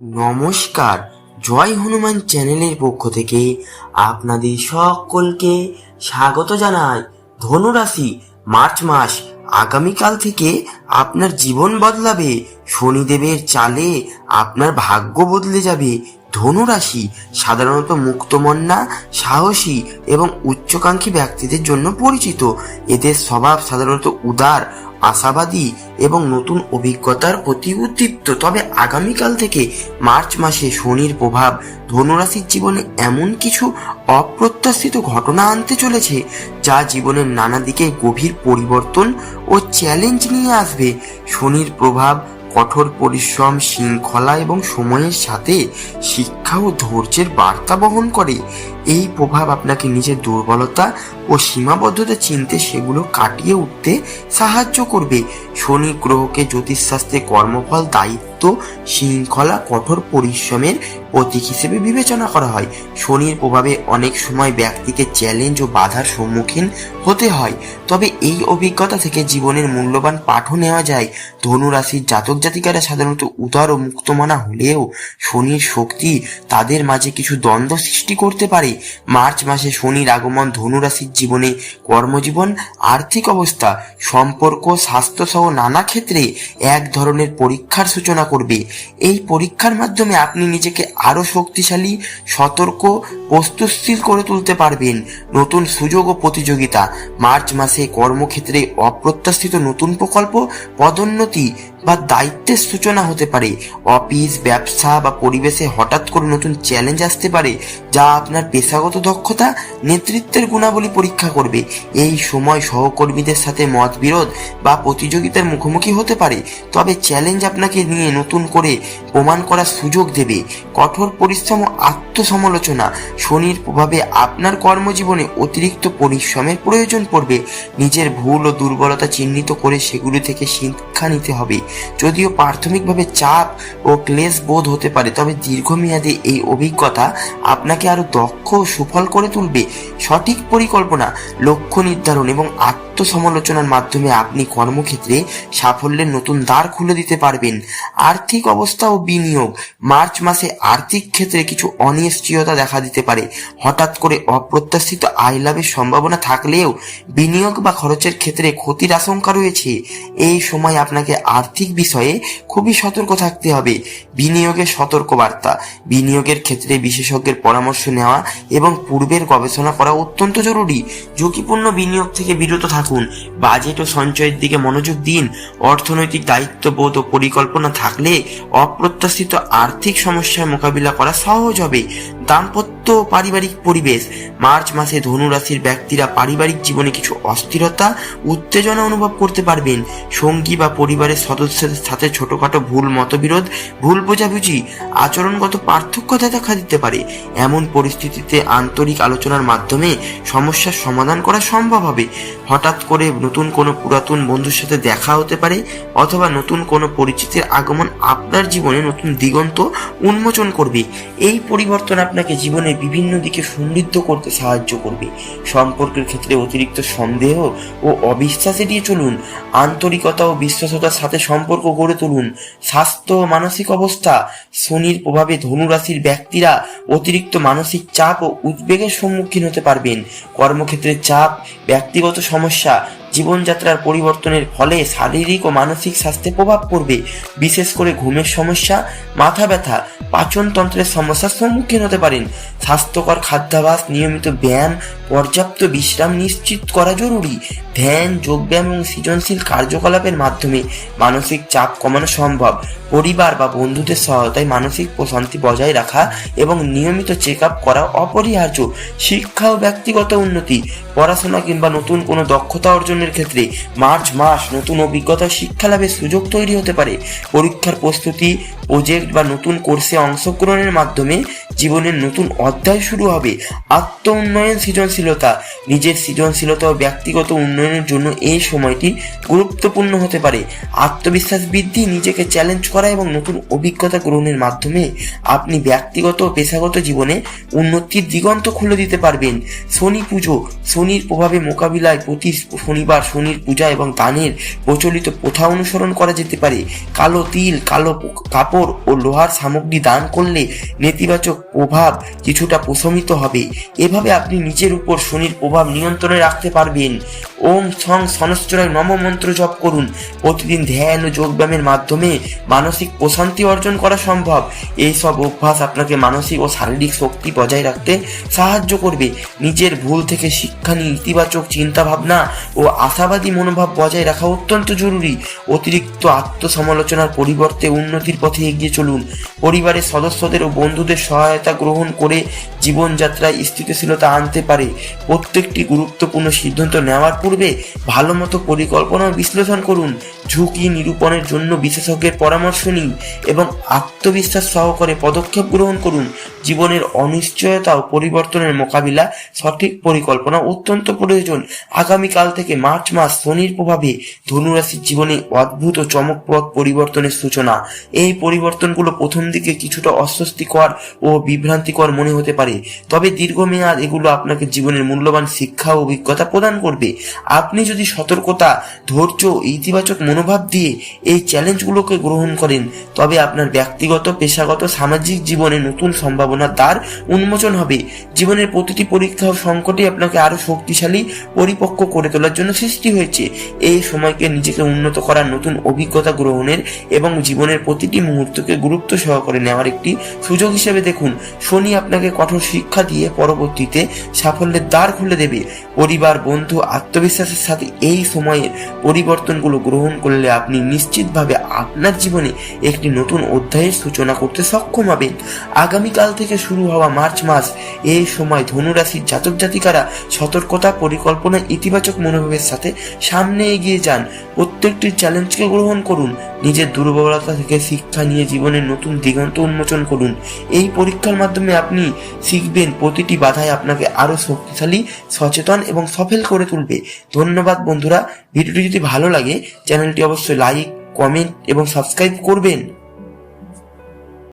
নমস্কার, জয় হনুমান চ্যানেলের পক্ষ থেকে আপনাদের সকলকে স্বাগত জানাই। ধনুরাশি, মার্চ মাস, আগামীকাল থেকে আপনার জীবন বদলাবে, শনিদেবের চালে আপনার ভাগ্য বদলে যাবে। ধনুরাশি, সাধারণত মুক্তমন্না সাহসী এবং উচ্চাকাঙ্ক্ষী ব্যক্তিদের জন্য পরিচিত। এদের স্বভাব সাধারণত উদার আশাবাদী এবং নতুন অভিজ্ঞতার প্রতি উদ্দীপ্ত। তবে আগামীকাল থেকে মার্চ মাসে শনির প্রভাব ধনুরাশির জীবনে এমন কিছু অপ্রত্যাশিত ঘটনা আনতে চলেছে যা জীবনের নানা দিকে গভীর পরিবর্তন ও চ্যালেঞ্জ নিয়ে আসবে। শনির প্রভাব কঠোর পরিশ্রম, শৃঙ্খলা এবং সময়ের সাথে শিক্ষা ও ধৈর্যের বার্তা বহন করে। এই প্রভাব আপনাকে নিজের দুর্বলতা ও সীমাবদ্ধতা চিনতে সেগুলো কাটিয়ে উঠতে সাহায্য করবে। শনি গ্রহকে জ্যোতিষশাস্ত্রে কর্মফল, দায়িত্ব, শৃঙ্খলা, কঠোর পরিশ্রমের প্রতীক হিসেবে বিবেচনা করা হয়। শনির প্রভাবে অনেক সময় ব্যক্তিকে চ্যালেঞ্জ ও বাধার সম্মুখীন হতে হয়। তবে এই অভিজ্ঞতা থেকে জীবনের মূল্যবান পাঠও নেওয়া যায়। ধনু রাশির জাতক জাতিকারা সাধারণত উদার ও মুক্তমনা হলেও শনির শক্তি তাদের মাঝে কিছু দ্বন্দ্ব সৃষ্টি করতে পারে। মার্চ মাসে শনির আগমন ধনু রাশির জীবনে কর্মজীবন, আর্থিক অবস্থা, সম্পর্ক, স্বাস্থ্য সহ নানা ক্ষেত্রে এক ধরনের পরীক্ষার সূচনা করবে। এই পরীক্ষার মাধ্যমে আপনি নিজেকে আরও শক্তিশালী, সতর্ক, প্রস্তুতশীল করে তুলতে পারবেন। নতুন সুযোগ ও প্রতিযোগিতা, মার্চ মাসে কর্মক্ষেত্রে অপ্রত্যাশিত নতুন প্রকল্প, পদোন্নতি বা দায়িত্বের সূচনা হতে পারে। অফিস, ব্যবসা বা পরিবেশে হঠাৎ করে নতুন চ্যালেঞ্জ আসতে পারে, যা আপনার পেশাগত দক্ষতা, নেতৃত্বের গুণাবলী পরীক্ষা করবে। এই সময় সহকর্মীদের সাথে মতবিরোধ বা প্রতিযোগিতার মুখোমুখি হতে পারে। তবে চ্যালেঞ্জ আপনাকে নিয়ে নতুন করে প্রমাণ করার সুযোগ দেবে। কঠোর পরিশ্রম ও আত্মসমালোচনা শনির প্রভাবে আপনার কর্মজীবনে অতিরিক্ত পরিশ্রমের প্রয়োজন পড়বে। নিজের ভুল ও দুর্বলতা চিহ্নিত করে সেগুলি থেকে শিক্ষা নিতে হবে। যদিও প্রাথমিকভাবে চাপ ও ক্লেশ বোধ হতে পারে, তবে দীর্ঘমেয়াদে এই অভিজ্ঞতা আপনাকে আরও দক্ষ ও সুফল করে তুলবে। সঠিক পরিকল্পনা, লক্ষ্য নির্ধারণ এবং আত্মসমালোচনার মাধ্যমে আপনি কর্মক্ষেত্রে সাফল্যের নতুন দ্বার খুলে দিতে পারবেন। আর্থিক অবস্থা ও বিনিয়োগ। মার্চ মাসে আর্থিক ক্ষেত্রে কিছু অনিশ্চয়তা দেখা দিতে পারে। হঠাৎ করে অপ্রত্যাশিত আয় লাভের সম্ভাবনা থাকলেও বিনিয়োগ বা খরচের ক্ষেত্রে ক্ষতির আশঙ্কা রয়েছে। এই সময় আপনাকে আর্থিক বিষয়ে খুবই সতর্ক থাকতে হবে। বিনিয়োগের সতর্ক বার্তা বিনিয়োগের ক্ষেত্রে বিশেষজ্ঞের পরামর্শ নেওয়া এবং পূর্বের গবেষণা করা অত্যন্ত জরুরি। ঝুঁকিপূর্ণ বিনিয়োগ থেকে বিরত থাকুন বাজেট ও সঞ্চয়ের দিকে মনোযোগ দিন। অর্থনৈতিক দায়িত্ববোধ ও পরিকল্পনা থাকলে অপ্রত্যাশিত আর্থিক সমস্যার মোকাবিলা করা সহজ হবে। দাম্পত্য পারিবারিক পরিবেশ। মার্চ মাসে ধনু রাশির ব্যক্তিরা পারিবারিক জীবনে কিছু অস্থিরতা, উত্তেজনা অনুভব করতে পারবেন। সঙ্গী বা পরিবারের সদস্যদের সাথে ছোটখাটো ভুল মতবিরোধ, ভুল বোঝাবুঝি, আচরণগত পার্থক্য দেখা দিতে পারে। এমন পরিস্থিতিতে আন্তরিক আলোচনার মাধ্যমে সমস্যার সমাধান করা সম্ভব হবে। হঠাৎ করে নতুন কোনো পুরাতন বন্ধুর সাথে দেখা হতে পারে অথবা নতুন কোনো পরিচিতির আগমন আপনার জীবনে নতুন দিগন্ত উন্মোচন করবে। এই পরিবর্তন আপনাকে জীবনে বিভিন্ন দিকে সমৃদ্ধ করতে সাহায্য করবে। সম্পর্কের ক্ষেত্রে অতিরিক্ত সন্দেহ ও অবিশ্বাস এড়িয়ে চলুন, আন্তরিকতা ও বিশ্বাসতার সাথে সম্পর্ক গড়ে তুলুন। স্বাস্থ্য ও মানসিক অবস্থা, শনির প্রভাবে ধনুরাশির ব্যক্তিরা অতিরিক্ত মানসিক চাপ ও উদ্বেগের সম্মুখীন হতে পারবেন। কর্মক্ষেত্রে চাপ, ব্যক্তিগত সমস্যা জীবনযাত্রার পরিবর্তনের ফলে শারীরিক ও মানসিক স্বাস্থ্যে প্রভাব পড়বে। বিশেষ করে ঘুমের সমস্যা, মাথা ব্যথা, পাচনতন্ত্রের সমস্যার সম্মুখীন হতে পারেন। স্বাস্থ্যকর খাদ্যাভাস, নিয়মিত ব্যায়াম, পর্যাপ্ত বিশ্রাম নিশ্চিত করা জরুরি। ধ্যান, যোগব্যায়াম এবং সৃজনশীল কার্যকলাপের মাধ্যমে মানসিক চাপ কমানো সম্ভব। পরিবার বা বন্ধুদের সহায়তায় মানসিক প্রশান্তি বজায় রাখা এবং নিয়মিত চেক আপ করা অপরিহার্য। শিক্ষা ও ব্যক্তিগত উন্নতি, পড়াশোনা কিংবা নতুন কোনো দক্ষতা অর্জনের ক্ষেত্রে মার্চ মাস নতুন অভিজ্ঞতা শিক্ষা লাভের সুযোগ তৈরি হতে পারে। পরীক্ষার প্রস্তুতি প্রজেক্ট বা নতুন কোর্সে অংশগ্রহণের মাধ্যমে জীবনের নতুন অধ্যায় শুরু হবে। আত্ম উন্নয়ন সৃজনশীলতা, নিজের সৃজনশীলতা ও ব্যক্তিগত উন্নয়নের জন্য এই সময়টি গুরুত্বপূর্ণ হতে পারে। আত্মবিশ্বাস বৃদ্ধি, নিজেকে চ্যালেঞ্জ করা এবং নতুন অভিজ্ঞতা গ্রহণের মাধ্যমে আপনি ব্যক্তিগত ও পেশাগত জীবনে উন্নতির দিগন্ত খুলে দিতে পারবেন। শনি পুজো, শনির প্রভাবে মোকাবিলায় প্রতি শনিবার শনির পূজা এবং দানের প্রচলিত প্রথা অনুসরণ করা যেতে পারে। কালো তিল, কালো কাপড় ও লোহার সামগ্রী দান করলে নেতিবাচক প্রভাব কিছুটা প্রশমিত হবে। এভাবে আপনি নিজের উপর শনির প্রভাব নিয়ন্ত্রণে রাখতে পারবেন। ওম সং সনশ্চরায় নম মন্ত্র জপ করুন। প্রতিদিন ধ্যান ও যোগব্যায়ামের মাধ্যমে মানসিক প্রশান্তি অর্জন করা সম্ভব। এই সব অভ্যাস আপনাকে মানসিক ও শারীরিক শক্তি বজায় রাখতে সাহায্য করবে। নিজের ভুল থেকে শিক্ষা নিয়ে ইতিবাচক চিন্তা ভাবনা ও আশাবাদী মনোভাব বজায় রাখা অত্যন্ত জরুরি। অতিরিক্ত আত্মসমালোচনার পরিবর্তে উন্নতির পথে এগিয়ে চলুন। পরিবারের সদস্যদের ও বন্ধুদের সহায়তা গ্রহণ করে জীবনযাত্রায় স্থিতিশীলতা আনতে পারে। প্রত্যেকটি গুরুত্বপূর্ণ সিদ্ধান্ত নেওয়ার পূর্বে ভালো মতো পরিকল্পনা বিশ্লেষণ করুন। ঝুঁকি নিরূপণের জন্য বিশেষজ্ঞের পরামর্শ নিন এবং আত্মবিশ্বাস সহকারে পদক্ষেপ গ্রহণ করুন। জীবনের অনিশ্চয়তা ও পরিবর্তনের মোকাবিলা সঠিক পরিকল্পনা অত্যন্ত প্রয়োজন। আগামীকাল থেকে মার্চ মাস শনির প্রভাবে ধনুরাশির জীবনে অদ্ভুত ও চমকপ্রদ পরিবর্তনের সূচনা। এই পরিবর্তনগুলো প্রথম দিকে কিছুটা অস্বস্তিকর ও বিভ্রান্তিকর মনে হতে পারে, তবে দীর্ঘমেয়াদ এগুলো আপনাকে জীবনের মূল্যবান শিক্ষা ও অভিজ্ঞতা প্রদান করবে। আপনি যদি সতর্কতা, ধৈর্য ইতিবাচক মনোভাব দিয়ে এই চ্যালেঞ্জগুলোকে গ্রহণ করেন, তবে আপনার ব্যক্তিগত, পেশাগত, সামাজিক জীবনে নতুন সম্ভাবনার দ্বার উন্মোচন হবে। জীবনের প্রতিটি পরীক্ষা ও সংকটে আপনাকে আরও শক্তিশালী, পরিপক্ক করে তোলার জন্য সৃষ্টি হয়েছে। এই সময়কে নিজেকে উন্নত করার নতুন অভিজ্ঞতা গ্রহণের এবং জীবনের প্রতিটি মুহূর্তকে গুরুত্ব সহকারে নেওয়ার একটি সুযোগ হিসেবে দেখুন। শনি আপনাকে কঠোর শিক্ষা দিয়ে পরবর্তীতে সাফল্যের দ্বার খুলে দেবে। পরিবার, বন্ধু, আত্মবিশ্বাসের সাথে এই সময়ের পরিবর্তনগুলো গ্রহণ করলে আপনি নিশ্চিতভাবে আপনার জীবনে একটি নতুন অধ্যায়ের সূচনা করতে সক্ষম হবেন। আগামীকাল থেকে শুরু হওয়া মার্চ মাস, এই সময় ধনুরাশির জাতক জাতিকারা সতর্কতা, পরিকল্পনা, ইতিবাচক মনোভাবের সাথে সামনে এগিয়ে যান। প্রত্যেকটি চ্যালেঞ্জকে গ্রহণ করুন। নিজের দুর্বলতা থেকে শিক্ষা নিয়ে জীবনের নতুন দিগন্ত উন্মোচন করুন। এই পরীক্ষার মাধ্যমে আপনি শিখবেন প্রতিটি বাধায় আপনাকে আরও শক্তিশালী, সচেতন এবং সফল করে তুলবে। ধন্যবাদ বন্ধুরা। ভিডিওটি যদি ভালো লাগে, চ্যানেলটি অবশ্যই লাইক কমেন্ট এবং সাবস্ক্রাইব করবেন।